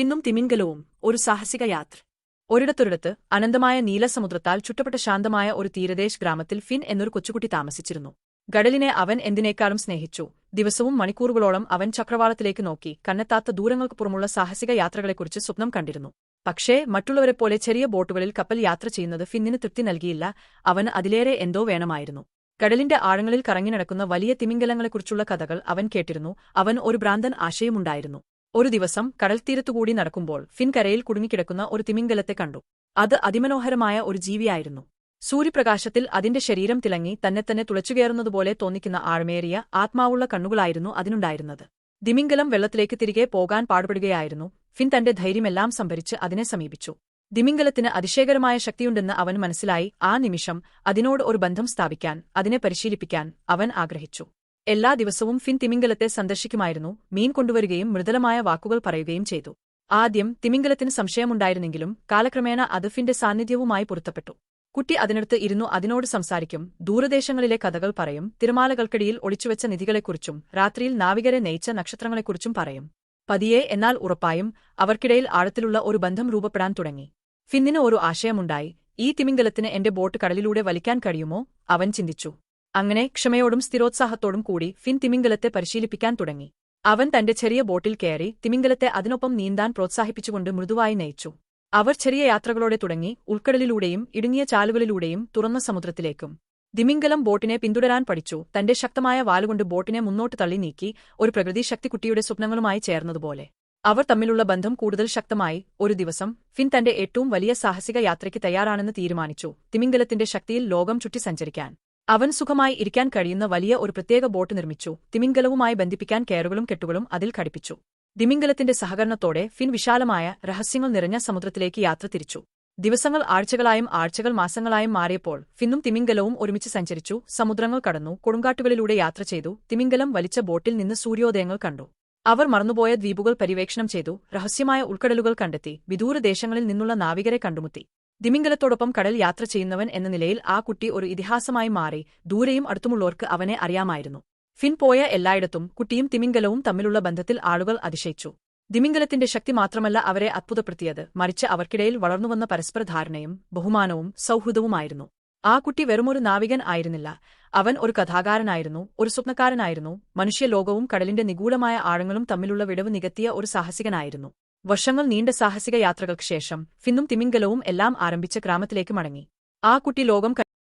ഫിന്നും തിമിംഗലവും ഒരു സാഹസിക യാത്ര. ഒരിടത്തൊരിടത്ത് അനന്തമായ നീലസമുദ്രത്താൽ ചുറ്റപ്പെട്ട ശാന്തമായ ഒരു തീരദേശ് ഗ്രാമത്തിൽ ഫിൻ എന്നൊരു കൊച്ചുകുട്ടി താമസിച്ചിരുന്നു. ഗഡലിനെ അവൻ എന്തിനേക്കാളും സ്നേഹിച്ചു. ദിവസവും മണിക്കൂറുകളോളം അവൻ ചക്രവാളത്തിലേക്ക് നോക്കി കണ്ണെത്താത്ത ദൂരങ്ങൾക്ക് പുറമുള്ള സാഹസിക യാത്രകളെക്കുറിച്ച് സ്വപ്നം കണ്ടിരുന്നു. പക്ഷേ മറ്റുള്ളവരെപ്പോലെ ചെറിയ ബോട്ടുകളിൽ കപ്പൽ യാത്ര ചെയ്യുന്നത് ഫിന്നിന് തൃപ്തി നൽകിയില്ല. അവന് അതിലേറെ എന്തോ വേണമായിരുന്നു. കടലിന്റെ ആഴങ്ങളിൽ കറങ്ങി നടക്കുന്ന വലിയ തിമിംഗലങ്ങളെക്കുറിച്ചുള്ള കഥകൾ അവൻ കേട്ടിരുന്നു. അവൻ ഒരു ഭ്രാന്തൻ ആശയമുണ്ടായിരുന്നു. ഒരു ദിവസം കടൽത്തീരത്തുകൂടി നടക്കുമ്പോൾ ഫിൻകരയിൽ കുടുങ്ങിക്കിടക്കുന്ന ഒരു തിമിംഗലത്തെ കണ്ടു. അത് അതിമനോഹരമായ ഒരു ജീവിയായിരുന്നു. സൂര്യപ്രകാശത്തിൽ അതിന്റെ ശരീരം തിളങ്ങി തന്നെ തന്നെ തുളച്ചുകയറുന്നതുപോലെ തോന്നിക്കുന്ന ആഴമേറിയ ആത്മാവുള്ള കണ്ണുകളായിരുന്നു അതിനുണ്ടായിരുന്നത്. ദിമിംഗലം വെള്ളത്തിലേക്ക് തിരികെ പോകാൻ പാടുപെടുകയായിരുന്നു. ഫിൻ തന്റെ ധൈര്യമെല്ലാം സംഭരിച്ച് അതിനെ സമീപിച്ചു. ദിമിംഗലത്തിന് അതിശയകരമായ ശക്തിയുണ്ടെന്ന് അവൻ മനസ്സിലായി. ആ നിമിഷം അതിനോട് ഒരു ബന്ധം സ്ഥാപിക്കാൻ അതിനെ പരിശീലിപ്പിക്കാൻ അവൻ ആഗ്രഹിച്ചു. എല്ലാ ദിവസവും ഫിൻ തിമിംഗലത്തെ സന്ദർശിക്കുമായിരുന്നു. മീൻ കൊണ്ടുവരികയും മൃദുലമായ വാക്കുകൾ പറയുകയും ചെയ്തു. ആദ്യം തിമിംഗലത്തിന് സംശയമുണ്ടായിരുന്നെങ്കിലും കാലക്രമേണ അത് ഫിന്റെ സാന്നിധ്യവുമായി പൊരുത്തപ്പെട്ടു. കുട്ടി അതിനടുത്ത് ഇരുന്നു അതിനോട് സംസാരിക്കും ദൂരദേശങ്ങളിലെ കഥകൾ പറയും തിരമാലകൾക്കിടയിൽ ഒളിച്ചുവെച്ച നിധികളെക്കുറിച്ചും രാത്രിയിൽ നാവികരെ നയിച്ച നക്ഷത്രങ്ങളെക്കുറിച്ചും പറയും. പതിയെ എന്നാൽ ഉറപ്പായും അവർക്കിടയിൽ ആഴത്തിലുള്ള ഒരു ബന്ധം രൂപപ്പെടാൻ തുടങ്ങി. ഫിന്നിന് ഒരു ആശയമുണ്ടായി ഈ തിമിംഗലത്തിന് എന്റെ ബോട്ട് കടലിലൂടെ വലിക്കാൻ കഴിയുമോ? അവൻ ചിന്തിച്ചു. അങ്ങനെ ക്ഷമയോടും സ്ഥിരോത്സാഹത്തോടും കൂടി ഫിൻ തിമിംഗലത്തെ പരിശീലിപ്പിക്കാൻ തുടങ്ങി. അവൻ തന്റെ ചെറിയ ബോട്ടിൽ കയറി തിമിംഗലത്തെ അതിനൊപ്പം നീന്താൻ പ്രോത്സാഹിപ്പിച്ചുകൊണ്ട് മൃദുവായി നയിച്ചു. അവർ ചെറിയ യാത്രകളോടെ തുടങ്ങി ഉൾക്കടലിലൂടെയും ഇടുങ്ങിയ ചാലുകളിലൂടെയും തുറന്ന സമുദ്രത്തിലേക്കും. ദിമിംഗലം ബോട്ടിനെ പിന്തുടരാൻ പഠിച്ചു. തന്റെ ശക്തമായ വാലുകൊണ്ട് ബോട്ടിനെ മുന്നോട്ട് തള്ളി നീക്കി ഒരു പ്രകൃതി ശക്തിക്കുട്ടിയുടെ സ്വപ്നങ്ങളുമായി ചേർന്നതുപോലെ. അവർ തമ്മിലുള്ള ബന്ധം കൂടുതൽ ശക്തമായി ഒരു ദിവസം ഫിൻ തന്റെ ഏറ്റവും വലിയ സാഹസിക യാത്രയ്ക്ക് തയ്യാറാണെന്ന് തീരുമാനിച്ചു. തിമിംഗലത്തിന്റെ ശക്തിയിൽ ലോകം ചുറ്റി സഞ്ചരിക്കാൻ. അവൻ സുഖമായി ഇരിക്കാൻ കഴിയുന്ന വലിയ ഒരു പ്രത്യേക ബോട്ട് നിർമ്മിച്ചു. തിമിംഗലവുമായി ബന്ധിപ്പിക്കാൻ കയറുകളും കെട്ടുകളും അതിൽ ഘടിപ്പിച്ചു. തിമിംഗലത്തിന്റെ സഹകരണത്തോടെ ഫിൻ വിശാലമായ രഹസ്യങ്ങൾ നിറഞ്ഞ സമുദ്രത്തിലേക്ക് യാത്ര തിരിച്ചു. ദിവസങ്ങൾ ആഴ്ചകളായും ആഴ്ചകൾ മാസങ്ങളായും മാറിയപ്പോൾ ഫിന്നും തിമിംഗലവും ഒരുമിച്ച് സഞ്ചരിച്ചു. സമുദ്രങ്ങൾ കടന്നു. കൊടുങ്കാട്ടുകളിലൂടെ യാത്ര ചെയ്തു. തിമിംഗലം വലിച്ച ബോട്ടിൽ നിന്ന് സൂര്യോദയങ്ങൾ കണ്ടു. അവർ മറന്നുപോയ ദ്വീപുകൾ പര്യവേക്ഷണം ചെയ്തു. രഹസ്യമായ ഉൾക്കടലുകൾ കണ്ടെത്തി. വിദൂരദേശങ്ങളിൽ നിന്നുള്ള നാവികരെ കണ്ടുമുട്ടി. ദിമിംഗലത്തോടൊപ്പം കടൽ യാത്ര ചെയ്യുന്നവൻ എന്ന നിലയിൽ ആ കുട്ടി ഒരു ഇതിഹാസമായി മാറി. ദൂരെയും അടുത്തുമുള്ളവർക്ക് അവനെ അറിയാമായിരുന്നു. ഫിൻ പോയ എല്ലായിടത്തും കുട്ടിയും തിമിംഗലവും തമ്മിലുള്ള ബന്ധത്തിൽ ആളുകൾ അതിശയിച്ചു. ദിമിംഗലത്തിന്റെ ശക്തി മാത്രമല്ല അവരെ അത്ഭുതപ്പെടുത്തിയത്. മറിച്ച് അവർക്കിടയിൽ വളർന്നുവന്ന പരസ്പര ധാരണയും ബഹുമാനവും സൗഹൃദവുമായിരുന്നു. ആ കുട്ടി വെറുമൊരു നാവികൻ ആയിരുന്നില്ല. അവൻ ഒരു കഥാകാരനായിരുന്നു ഒരു സ്വപ്നക്കാരനായിരുന്നു. മനുഷ്യലോകവും കടലിന്റെ നിഗൂഢമായ ആഴങ്ങളും തമ്മിലുള്ള വിടവ് നികത്തിയ ഒരു സാഹസികനായിരുന്നു. വർഷങ്ങൾ നീണ്ട സാഹസിക യാത്രകൾക്ക് ശേഷം ഫിന്നും തിമിംഗലവും എല്ലാം ആരംഭിച്ച ഗ്രാമത്തിലേക്ക് മടങ്ങി. ആ കുട്ടി ലോകം